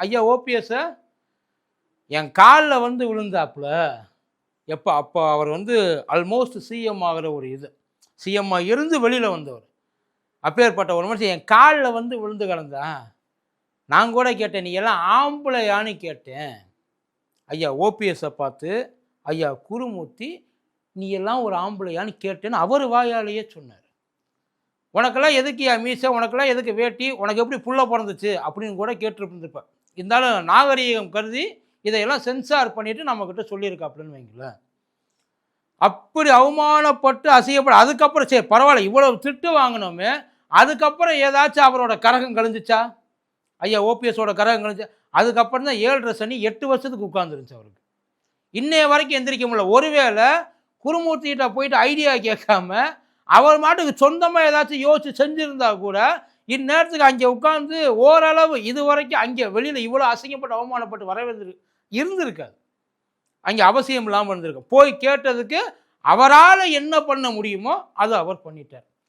ஐயா ஓபிஎஸ்ஸை என் காலில் வந்து விழுந்தாப்புல. எப்போ அப்போ அவர் வந்து ஆல்மோஸ்ட் சிஎம் ஆகிற ஒரு இது. சிஎம்மா இருந்து வெளியில் வந்தவர். அப்பேற்பட்ட ஒரு மனுஷன் என் காலில் வந்து விழுந்து கிடந்தான் நான் கூட கேட்டேன் நீ எல்லாம் ஆம்பளையான்னு கேட்டேன். ஐயா ஓபிஎஸ்ஸை பார்த்து ஐயா குருமூர்த்தி நீ எல்லாம் ஒரு ஆம்பளையான்னு கேட்டேன்னு அவர் வாயாலேயே சொன்னார். உனக்கெல்லாம் எதுக்கு என் மீசை? உனக்கெல்லாம் எதுக்கு வேட்டி? உனக்கு எப்படி புள்ள பிறந்துச்சு? அப்படின்னு கூட கேட்டுருந்துருப்பேன். இருந்தாலும் நாகரீகம் கருதி இதையெல்லாம் சென்சார் பண்ணிட்டு நம்மக்கிட்ட சொல்லியிருக்காப்புலன்னு வைங்களேன். அப்படி அவமானப்பட்டு அசிங்கப்பட அதுக்கப்புறம் சரி பரவாயில்ல இவ்வளவு திட்டு வாங்கினோமே அதுக்கப்புறம் ஏதாச்சும் அவரோட கரகம் கழிஞ்சிச்சா? ஐயா ஓபிஎஸோட கரகம் கழிஞ்சு அதுக்கப்புறம் தான் ஏழரை சனி எட்டு வருஷத்துக்கு உட்காந்துருந்துச்சு அவருக்கு. இன்னைய வரைக்கும் எந்திரிக்க முடியல. ஒருவேளை குருமூர்த்திகிட்ட போயிட்டு ஐடியா கேட்காம அவர் மாட்டுக்கு சொந்தமாக ஏதாச்சும் யோசித்து செஞ்சுருந்தா கூட இந்நேரத்துக்கு அங்கே உட்காந்து ஓரளவு இது வரைக்கும் அங்கே வெளியில் இவ்வளோ அசிங்கப்பட்டு அவமானப்பட்டு வரவேந்திரு இருந்திருக்காது. அங்கே அவசியம் இல்லாமல் இருந்திருக்கு போய் கேட்டதுக்கு அவரால் என்ன பண்ண முடியுமோ அது அவர் பண்ணிட்டார்.